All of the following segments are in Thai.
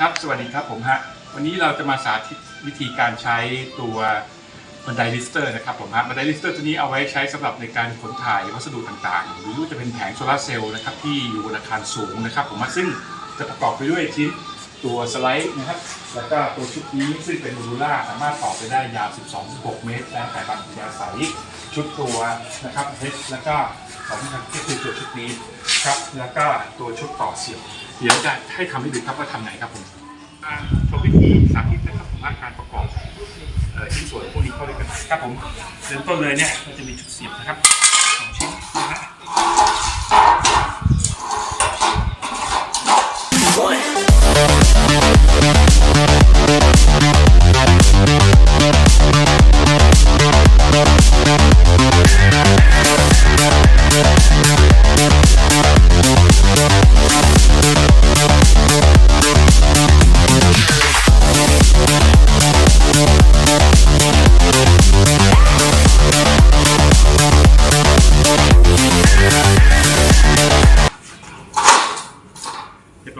ครับ สวัสดีครับผมฮะ วันนี้เราจะมาสาธิตวิธีการใช้ตัวบันไดลิสเตอร์นะครับผมฮะบันไดลิสเตอร์ตัวนี้เอาไว้ใช้สำหรับในการขนถ่ายวัสดุต่างๆ หรือว่าจะเป็นแผงโซลาร์เซลล์นะครับที่อยู่บนอาคารสูงนะครับ ผมฮะซึ่งจะประกอบไปด้วยชิ้นตัวสไลด์นะครับ แล้วก็ตัวชุดนี้ซึ่งเป็นโมดูล่าสามารถต่อไปได้ยาว 12-16 เมตร แล้วแต่บางที่อาศัยชุดตัวนะครับเฮดแล้วก็ ของทางก็คือตัวชุดนี้ครับ แล้วก็ตัวชุดต่อเสียบเดี๋ยวจะให้ทำให้ดูครับว่าทำไหนครับผมอ่าชมวิธีสาธิตนะครับผมว่าการประกอบเอ่อชิ้นส่วนพวกนี้เข้าด้วยกันครับผมเริ่มต้นเลยเนี่ยมันจะมีชุดเสียบ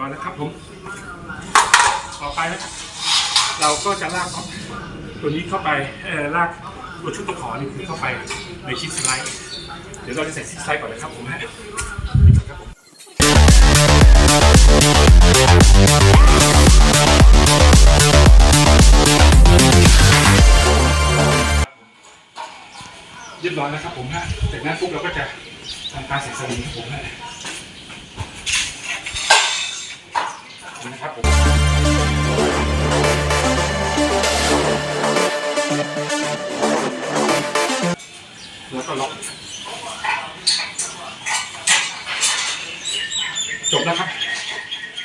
อยแล้วครับผม ต่อไปนะครับเราก็จะลากตัวนี้เข้าไปเอ่อลากตัวชุดตะขอนี่คือเข้าไปในชิ้นสไลด์ เดี๋ยวเราจะใส่ชิ้นสไลด์ก่อนนะครับผมฮะเรียบร้อยแล้วครับผมฮะจากนั้นปุ๊บเราก็จะทำการใส่สลิงครับผมฮะ จบแล้วครับ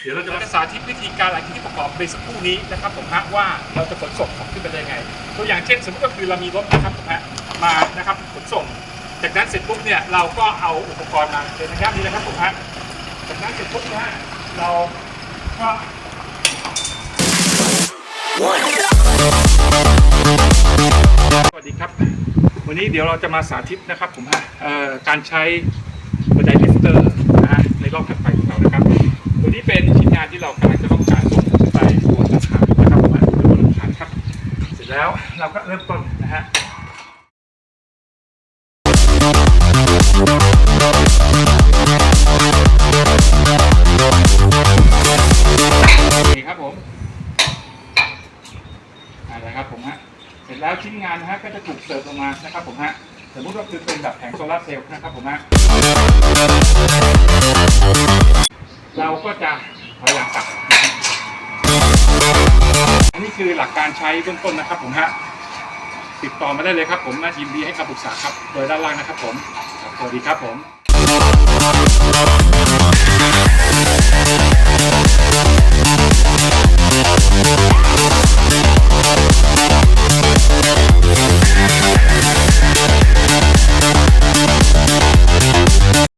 เดี๋ยวเราจะมาสาธิตวิธีการหลังที่ประกอบไปสักครู่นี้นะครับผมฮะว่าเราจะขนส่งของขึ้นไปได้ไง ตัวอย่างเช่น สมมติก็คือเรามีรถนะครับผมฮะมานะครับขนส่ง จากนั้นเสร็จปุ๊บเนี่ยเราก็เอาอุปกรณ์มาเลยนะครับนี่นะครับผมฮะจากนั้นเสร็จปุ๊บนะฮะเราก็ สวัสดีครับ วันนี้เดี๋ยวเราจะมาสาธิตนะครับผมฮะเอ่อการใช้บันไดลิฟเตอร์นะฮะในรอบถัดไป นี้เป็นชิ้นงานที่เรากำลังจะต้องการส่งไปบนหลังคานะครับผมฮะบนหลังคาครับ เสร็จแล้วเราก็เริ่มต้นนะฮะนี่ครับผมอะไรครับผมฮะ เสร็จแล้วชิ้นงานนะฮะก็จะถูกเสิร์ฟลงมานะครับผมฮะ สมมุติว่าคือเป็นแบบแผงโซลาร์เซลล์นะครับผมฮะ เราก็จะถอยหลังกลับ อันนี้คือหลักการใช้เบื้องต้นนะครับผมฮะติดต่อมาได้เลยครับผมนะยินดีให้คำปรึกษาครับ โดยด้านล่างนะครับผม สวัสดีครับผม